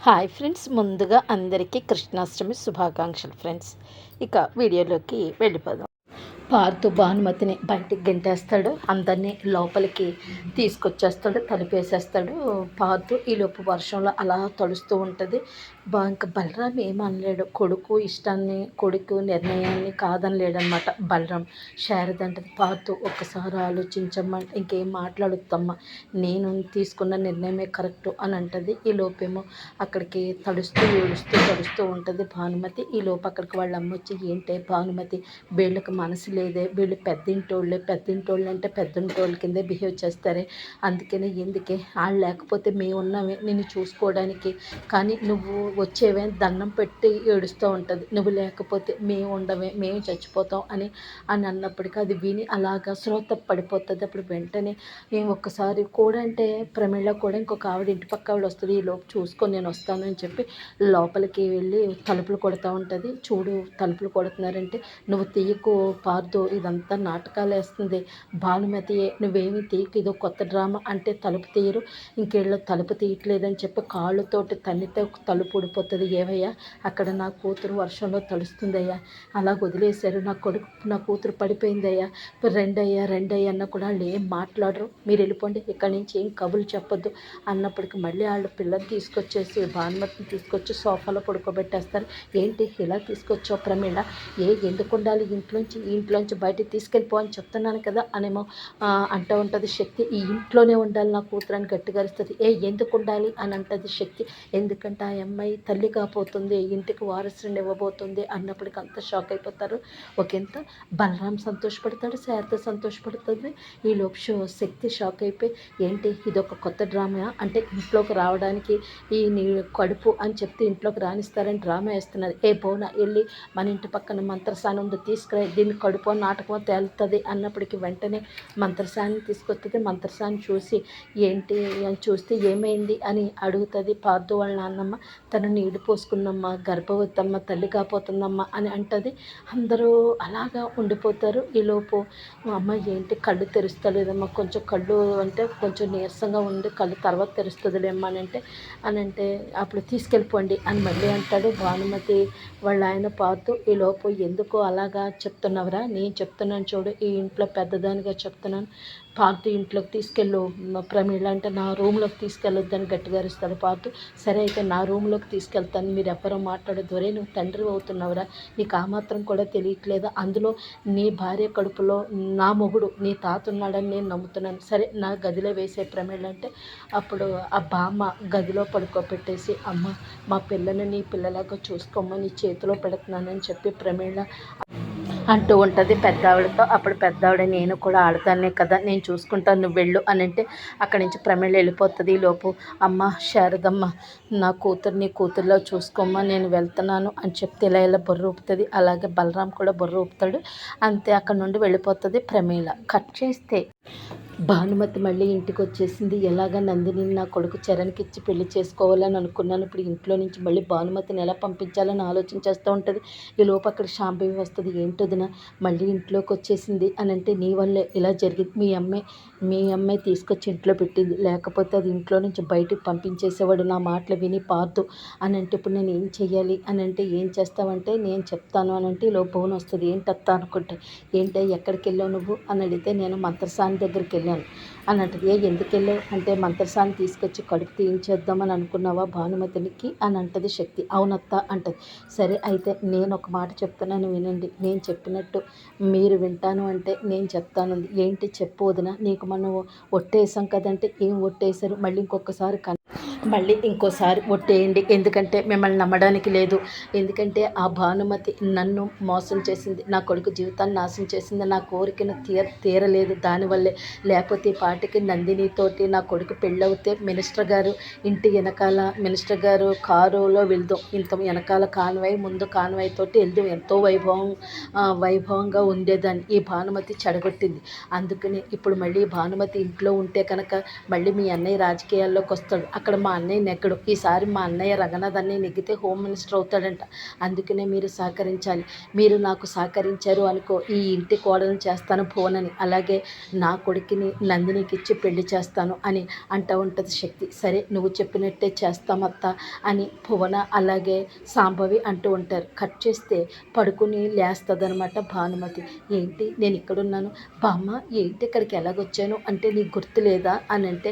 Hi friends ముందుగా అందరికీ కృష్ణాష్టమి శుభాకాంక్షలు ఫ్రెండ్స్. ఇక వీడియోలోకి వెళ్ళిపోదాం. పార్తు భానుమతిని బయటికి గెంటేస్తాడు. అందరినీ లోపలికి తీసుకొచ్చేస్తాడు తలిపేసేస్తాడు. పార్తు ఈలోపు వర్షంలో అలా తడుస్తూ ఉంటుంది. బా ఇంకా బలరాం ఏమనలేడు కొడుకు ఇష్టాన్ని కొడుకు నిర్ణయాన్ని కాదనలేడనమాట బలరాం. శారద అంటే పార్తు ఒక్కసారి ఆలోచించమ్మ ఇంకేం మాట్లాడుతామ్మా నేను తీసుకున్న నిర్ణయమే కరెక్ట్ అని అంటది. ఈ లోపేమో అక్కడికి తడుస్తూ ఏడుస్తూ తడుస్తూ ఉంటుంది భానుమతి. ఈ లోపు అక్కడికి వాళ్ళ అమ్మ వచ్చి ఏంటే భానుమతి వీళ్ళకి మనసు లేదు వీళ్ళు పెద్దింటోళ్ళే పెద్దింటోళ్ళు అంటే పెద్దింటోళ్ళ కిందే బిహేవ్ చేస్తారే. అందుకనే ఎందుకే? వాళ్ళు లేకపోతే మేము ఉన్నామే నిన్ను చూసుకోవడానికి. కానీ నువ్వు వచ్చేవే దండం పెట్టి ఏడుస్తూ ఉంటుంది. నువ్వు లేకపోతే మేము ఉండమే మేము చచ్చిపోతాం అని అని అన్నప్పటికీ అది విని అలాగా శ్రోత పడిపోతుంది. అప్పుడు వెంటనే మేము ఒక్కసారి కూడా అంటే ప్రమిళ కూడా ఇంకొక ఆవిడ ఇంటి పక్క ఆవిడ వస్తుంది ఈ లోపు చూసుకొని నేను వస్తాను అని చెప్పి లోపలికి వెళ్ళి తలుపులు కొడుతూ ఉంటుంది. చూడు తలుపులు కొడుతున్నారంటే నువ్వు తీయకు వద్దు ఇదంతా నాటకాలు వేస్తుంది భానుమతి నువ్వేమి తీయకు ఇదో కొత్త డ్రామా అంటే తలుపు తీయరు. ఇంకేళ్ళు తలుపు తీయట్లేదని చెప్పి కాళ్ళతోటి తన్నితే తలుపు ఊడిపోతుంది. ఏవయ్యా? అక్కడ నా కూతురు వర్షంలో తలుస్తుందయ్యా అలా వదిలేశారు. నా కొడుకు నా కూతురు పడిపోయిందయ్యా. రెండయ్యా రెండయ్యా అన్న కూడా వాళ్ళు ఏం మాట్లాడరు. మీరు వెళ్ళిపోండి. ఇక్కడి నుంచి ఏం కబులు చెప్పొద్దు అన్నప్పటికి మళ్ళీ వాళ్ళు పిల్లలు తీసుకొచ్చేసి భానుమతిని తీసుకొచ్చి సోఫాలో పడుకోబెట్టేస్తారు. ఏంటి? ఇలా తీసుకొచ్చావు ప్రమీణ ఏ ఎందుకు ఉండాలి ఇంట్లోంచి? ఇంట్లో ఇంట్లోంచి బయటికి తీసుకెళ్ళిపో అని చెప్తున్నాను కదా అనేమో అంటూ ఉంటుంది శక్తి. ఈ ఇంట్లోనే ఉండాలి నా కూతురు అని గట్టిగా అరుస్తుంది. ఏ ఎందుకు ఉండాలి అని అంటది శక్తి. ఎందుకంటే ఆ అమ్మాయి తల్లి కాపోతుంది ఇంటికి వారసుని ఇవ్వబోతుంది అన్నప్పటికి అంత షాక్ అయిపోతారు. ఒకంత బలరాం సంతోషపడతాడు శారద సంతోషపడుతుంది ఈ లోపు శక్తి షాక్ అయిపోయి ఏంటి ఇది ఒక కొత్త డ్రామా? అంటే ఇంట్లోకి రావడానికి ఈ నీ కడుపు అని చెప్తే ఇంట్లోకి రాణిస్తారని డ్రామా వేస్తున్నారు. ఏ బోనా వెళ్ళి మన ఇంటి పక్కన మంత్రసానం ఉంది తీసుకురా దీన్ని కడుపు నాటకమో తేలుతుంది అన్నప్పటికి వెంటనే మంత్రశాన్ని తీసుకొస్తుంది మంత్రశాన్ని చూసి ఏంటి అని చూస్తే ఏమైంది అని అడుగుతుంది. పార్దు వాళ్ళ నాన్నమ్మ తను నీడు పోసుకుందమ్మ గర్భవతమ్మ తల్లి కాపోతుందమ్మ అని అంటది. అందరూ అలాగా ఉండిపోతారు. ఈలోపు మా అమ్మ ఏంటి కళ్ళు తెరుస్తలేదమ్మా కొంచెం కళ్ళు అంటే కొంచెం నీరసంగా ఉంది కళ్ళు తర్వాత తెరుస్తుందిలేమ్మా అని అంటే అని అంటే అప్పుడు తీసుకెళ్ళిపోండి అని మళ్ళీ అంటాడు. భానుమతి వాళ్ళ ఆయన పాతు ఈ లోపు ఎందుకు అలాగా చెప్తున్నావురా? నేను చెప్తున్నాను చూడు ఈ ఇంట్లో పెద్దదానిగా చెప్తున్నాను. పార్తు ఇంట్లోకి తీసుకెళ్ళు ప్రమీళ అంటే నా రూమ్లోకి తీసుకెళ్ళొద్దని గట్టిగా అరుస్తాడు పార్తు. సరే అయితే నా రూమ్లోకి తీసుకెళ్తాను మీరు ఎవరో మాట్లాడదు ఒరే నువ్వు తండ్రి అవుతున్నావురా నీకు ఆ మాత్రం కూడా తెలియట్లేదు. అందులో నీ భార్య కడుపులో నా మొగుడు నీ తాత ఉన్నాడని నేను నమ్ముతున్నాను. సరే నా గదిలో వేసే ప్రమేళ అంటే అప్పుడు ఆ బామ్మ గదిలో పడుకోబెట్టేసి అమ్మ మా పిల్లని నీ పిల్లలాగా చూసుకోమని చేతిలో పెడుతున్నానని చెప్పి ప్రమేళ అంటూ ఉంటుంది పెద్దావిడతో. అప్పుడు పెద్దావిడ నేను కూడా ఆడతానే కదా నేను చూసుకుంటాను నువ్వు వెళ్ళు అని అంటే అక్కడి నుంచి ప్రమేళ వెళ్ళిపోతుంది. ఈ లోపు అమ్మ శారదమ్మ నా కూతుర్ని కూతుర్లో చూసుకోమ్మా నేను వెళ్తున్నాను అని చెప్తే ఇలా ఇలా బుర్ర ఊపుతుంది. అలాగే బలరాం కూడా బుర్ర ఊపుతాడు. అంతే అక్కడ నుండి వెళ్ళిపోతుంది ప్రమేళ. కట్ చేస్తే భానుమతి మళ్ళీ ఇంటికి వచ్చేసింది ఎలాగ నందిని నా కొడుకు చరణ్కి ఇచ్చి పెళ్ళి చేసుకోవాలని అనుకున్నాను. ఇప్పుడు ఇంట్లో నుంచి మళ్ళీ భానుమతిని ఎలా పంపించాలని ఆలోచన చేస్తూ ఉంటుంది. ఈ లోపు అక్కడ శాంభవి వస్తుంది. ఏంటొదిన మళ్ళీ ఇంట్లోకి వచ్చేసింది అని అంటే నీ వల్లే. ఇలా జరిగింది. మీ అమ్మాయి మీ అమ్మాయి తీసుకొచ్చి ఇంట్లో పెట్టింది. లేకపోతే అది ఇంట్లో నుంచి బయటకు పంపించేసేవాడు. నా మాటలు విని పార్దు. అని అంటే ఇప్పుడు నేను ఏం చెయ్యాలి? అని అంటే ఏం చేస్తావంటే నేను చెప్తాను అని అంటే ఈ లోపు వస్తుంది. ఏంటత్తా అనుకుంటే ఏంటి ఎక్కడికి వెళ్ళావు నువ్వు? అని అడిగితే నేను మంత్రసాని దగ్గరికి వెళ్ళాను అని అంటది ఏ ఎందుకు వెళ్ళావు అంటే మంత్రసాన్ని తీసుకొచ్చి కడుపు తీయించేద్దామని అనుకున్నావా భానుమతికి అని అంటది శక్తి. అవునత్త అంటది. సరే అయితే నేను ఒక మాట చెప్తున్నాను వినండి. నేను చెప్పినట్టు మీరు వింటాను అంటే నేను చెప్తాను ఏంటి చెప్పు వదిన నీకు మనం ఒట్టేసాం కదంటే ఏం ఒట్టేశారు? మళ్ళీ ఇంకొకసారి కన్ మళ్ళీ ఇంకోసారి ఒట్టేయండి. ఎందుకంటే మిమ్మల్ని నమ్మడానికి లేదు. ఎందుకంటే ఆ భానుమతి నన్ను మోసం చేసింది. నా కొడుకు జీవితాన్ని నాశనం చేసింది. నా కోరికను తీర తీరలేదు. దానివల్లే లేకపోతే పాటికి నందినితోటి నా కొడుకు పెళ్ళవుతే మినిస్టర్ గారు ఇంటి వెనకాల మినిస్టర్ గారు కారులో వెళ్దాం. ఇంత వెనకాల కాన్వాయ్ ముందు కాన్వాయ్ తోటి వెళ్దాం. ఎంతో వైభవం వైభవంగా ఉండేదాన్ని. ఈ భానుమతి చెడగొట్టింది. అందుకని ఇప్పుడు మళ్ళీ భానుమతి ఇంట్లో ఉంటే కనుక మళ్ళీ మీ అన్నయ్య రాజకీయాల్లోకి వస్తాడు. అక్కడ మా అన్నయ్య నెగ్గడు. ఈసారి మా అన్నయ్య రంగనాథ్ అన్నయ్య నెగ్గితే హోమ్ మినిస్టర్ అవుతాడంట. అందుకనే మీరు సహకరించాలి. మీరు నాకు సహకరించారు అనుకో ఈ ఇంటి కోడలను చేస్తాను భువనని. అలాగే నా కొడుకుని నందినికి ఇచ్చి పెళ్ళి చేస్తాను అని అంటూ ఉంటుంది శక్తి. సరే నువ్వు చెప్పినట్టే చేస్తామత్త అని భువన అలాగే సాంబవి అంటూ ఉంటారు. కట్ చేస్తే పడుకుని లేస్తుందనమాట భానుమతి. ఏంటి? నేను ఇక్కడున్నాను. బామ్మ ఏంటి? ఇక్కడికి ఎలాగొచ్చాను? అంటే నీకు గుర్తు లేదా అని అంటే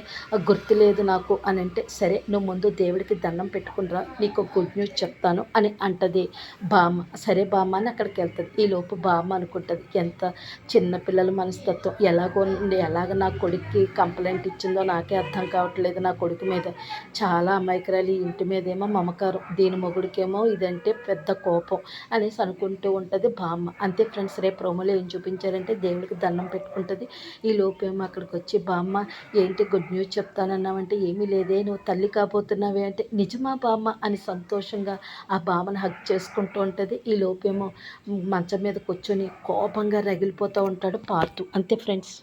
గుర్తు లేదు నాకు అని అంటే సరే నువ్వు ముందు దేవుడికి దండం పెట్టుకునిరా నీకు గుడ్ న్యూస్ చెప్తాను అని అంటది బామ్మ. సరే బామ్మ అని అక్కడికి వెళ్తుంది. ఈ లోపు బామ్మ అనుకుంటుంది ఎంత చిన్నపిల్లల మనస్తత్వం ఎలాగో ఎలాగ నా కొడుక్కి కంప్లైంట్ ఇచ్చిందో నాకే అర్థం కావట్లేదు నా కొడుకు మీద. చాలా అమాయకురాలు ఈ ఇంటి మీద ఏమో మమకారం దీని మొగుడికేమో ఇదంటే పెద్ద కోపం అనేసి అనుకుంటూ ఉంటుంది బామ్మ. అంతే ఫ్రెండ్స్ రేపు ప్రోమోలో ఏం చూపించారంటే దేవుడికి దండం పెట్టుకుంటుంది. ఈ లోపేమో అక్కడికి వచ్చి బామ్మ ఏంటి గుడ్ న్యూస్ చెప్తానన్నావంటే ఏమీ లేదే నువ్వు తల్లి తల్లి కాబోతున్నావే అంటే నిజమా బామ్మ అని సంతోషంగా ఆ బామ్మను హక్ చేసుకుంటూ ఉంటుంది. ఈ లోపేమో మంచం మీద కూర్చొని కోపంగా రగిలిపోతూ ఉంటాడు పార్థు అంతే ఫ్రెండ్స్